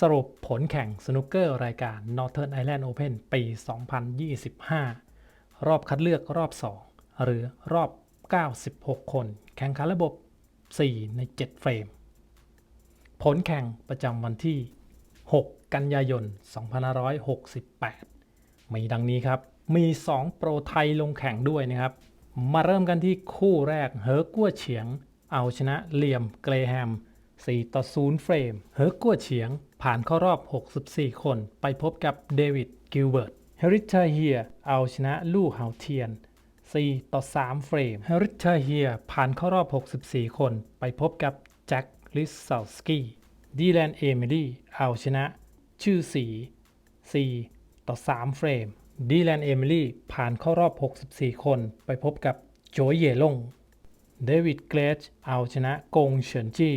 สรุปผลแข่งสนุกเกอร์รายการ Northern Ireland Open ปี 2025 รอบคัดเลือกรอบ 2 หรือรอบ 96 คน แข่งขันระบบ 4 ใน 7 เฟรม ผลแข่งประจำวันที่ 6 กันยายน 2568 มีดังนี้ครับ มี 2 โปรไทยลงแข่งด้วยนะครับ มาเริ่มกันที่คู่แรก เฮอร์กัวเฉียง เอาชนะเหลี่ยมเกรแฮม 4 ต่อ 0 เฟรม เฮอกัวเฉียง ผ่านเข้ารอบ 64 คน ไปพบกับเดวิด กิลเบิร์ต เฮริทาเฮีย เอาชนะลู่เฮาเทียน 4 ต่อ 3 เฟรม เฮริทาเฮีย ผ่านเข้ารอบ 64 คน ไปพบกับแจ็ค ลิสซาลสกี้ ดีแลน เอมิลี่ เอาชนะ ชื่อสี 4 ต่อ 3 เฟรม ดีแลน เอมิลี่ ผ่านเข้ารอบ 64 คน ไปพบกับโจยเยลง เดวิด เกรชเอาชนะกงเฉินจี้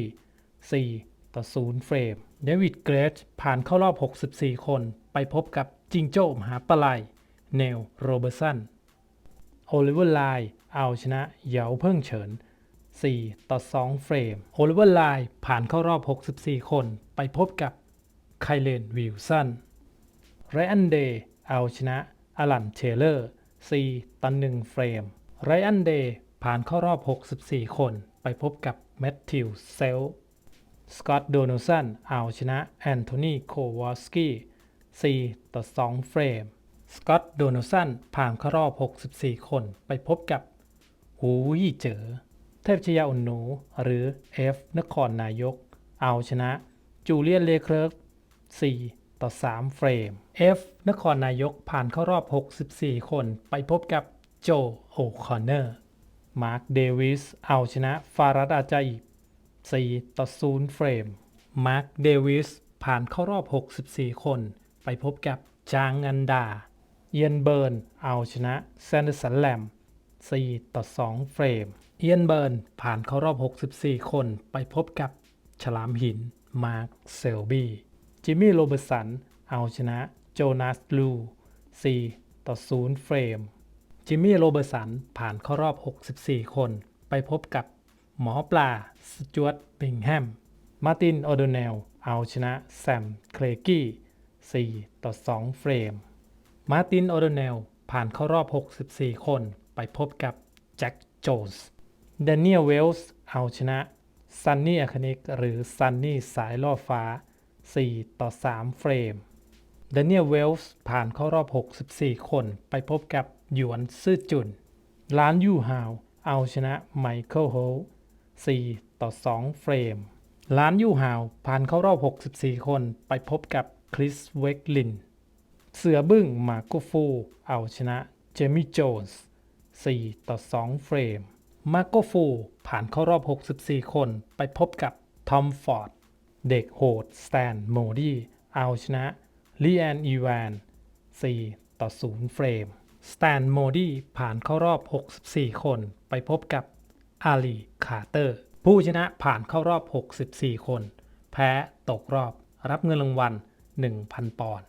4 ต่อ 0 เฟรม เดวิดเกรชผ่านเข้ารอบ 64 คน ไปพบกับจิงโจ้มหาปลายเนลโรเบอร์สัน โอลิเวอร์ไลน์เอาชนะเหยาเพิ่งเฉิน 4 ต่อ 2 เฟรม โอลิเวอร์ไลน์ผ่านเข้ารอบ 64 คน ไปพบกับไคเลนวิลสันไรอันเดย์เอาชนะอลันเทเลอร์ 4 ต่อ 1 เฟรม ไรอันเดย์ผ่านเข้ารอบ 64 คน ไปพบกับแมทธิวเซล สกอตต์โดนัลสันเอาชนะแอนโทนีโควอสกี้4ต่อ 2 เฟรม สกอตต์โดนัลสันผ่านเข้ารอบ 64 คนไปพบกับหูยี่เจอ เทพชยาอุ่นหนู หรือ F นครนายก เอาชนะ จูเลียนเลเคลิร์ก4ต่อ 3 เฟรม F นครนายกผ่านเข้ารอบ 64 คนไปพบกับโจโอคอนเนอร์ มาร์คเดวิสเอาชนะฟารัดอาจาอิบ 4 ต่อ 0 เฟรม มาร์ค เดวิส ผ่านเข้ารอบ 64 คน ไปพบกับจางอันดา เอียนเบิร์น เอาชนะแซนเดอร์สันแลม 4 ต่อ 2 เฟรม เอียนเบิร์น ผ่านเข้ารอบ 64 คน ไปพบกับฉลามหิน มาร์ค เซลบี้ จิมมี่ โรเบิร์สัน เอาชนะโจนาส ลู 4 ต่อ 0 เฟรม จิมมี่ โรเบอร์สัน ผ่านเข้ารอบ 64 คน ไปพบกับ หมอปลา สจวตบิงแฮม มาร์ติน โอโดเนล เอาชนะ แซม เคลกี้ 4 ต่อ 2 เฟรม มาร์ติน โอโดเนล ผ่านเข้ารอบ 64 คนไปพบกับ แจ็ค โจนส์เดนเนียลเวลส์ เอาชนะ ซันนี่อคานิก หรือซันนี่สายล่อฟ้า 4 ต่อ 3 เฟรม เดนเนียลเวลส์ ผ่านเข้ารอบ 64 คนไปพบกับ หยวนซื่อจุนล้านยู่ฮาว เอาชนะไมเคิลโฮล 4 ต่อ 2 เฟรม ล้านยูฮาวผ่านเข้ารอบ 64 คนไปพบกับคริสเวกลิน เสือบึ้งมาโกฟู เอาชนะเจมี่โจนส์4 ต่อ 2 เฟรม มาโกฟู ผ่านเข้ารอบ 64 คนไปพบกับทอมฟอร์ด เด็กโหดสแตนโมดี้เอาชนะลีแอนอีแวน4 ต่อ 0 เฟรม สแตนโมดี้ผ่านเข้ารอบ 64 คนไปพบกับ อาลีคาร์เตอร์ ผู้ชนะผ่านเข้ารอบ 64 คน แพ้ตกรอบรับเงินรางวัล 1,000 ปอนด์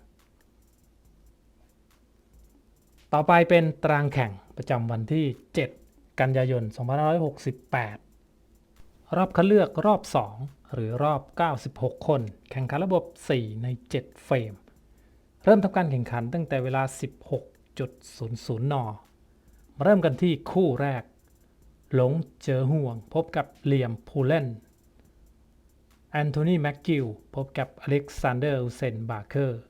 ต่อไปเป็นตารางแข่งประจำวันที่ 7 กันยายน 2568 รอบคัดเลือกรอบ 2 หรือรอบ 96 คน แข่งขันระบบ 4 ใน 7 เฟรม เริ่มทำการแข่งขันตั้งแต่เวลา 16.00นมาเริ่มกันที่คู่แรก หลงเจอห่วง พบกับเหลี่ยมพูเลนแอนโทนีแม็กกิลพบกับอเล็กซานเดอร์อุเซนบาร์เคอร์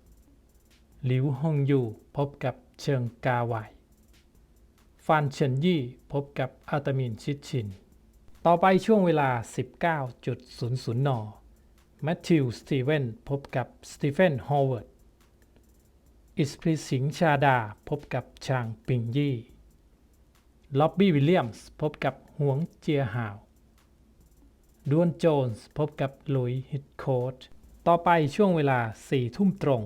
หลิวฮงยูพบกับเชิงกาไวฟานเฉินยี่พบกับอาตามินชิดชิน ต่อไปช่วงเวลา 19.00 น แมทธิว สตีเวนพบกับสตีเฟน ฮอวเวิร์ด อิสพรีสิงชาดาพบกับชางปิงยี่ ล็อบบี้วิลเลียมส์พบกับหวงเจียหาวดวนโจนส์พบกับลุยฮิตโคดต่อไปช่วงเวลา4ทุ่มตรง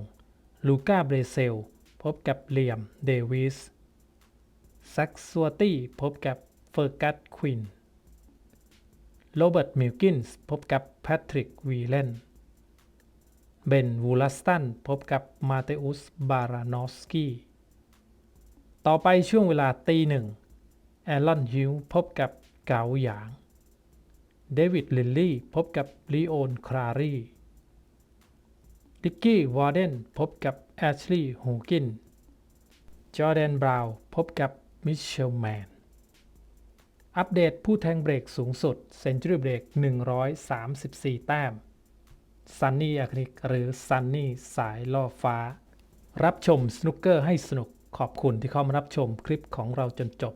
ลูก้าเบรเซล พบกับเลียมเดวิสแซ็กซัวตี้พบกับเฟอร์กัสควินโรเบิร์ตมิลกินส์พบกับแพทริกวีเลนเบนวูลัสตันพบกับมาเตอุสบารานอสกี้ต่อไปช่วงเวลาตีหนึ่ง แอลลอนฮิวพบกับเกาหยาง เดวิดลิลลี่พบกับลีโอนครารีดิกกี้วอร์เดนพบกับแอชลีย์ฮูกิน จอร์แดนบราวน์พบกับมิเชลแมน อัปเดตผู้แทงเบรกสูงสุดเซนจูรี่เบรก134 แต้มซันนี่อาคนิกหรือซันนี่สายล่อฟ้า รับชมสนุกเกอร์ให้สนุกขอบคุณที่เข้ามารับชมคลิปของเราจนจบ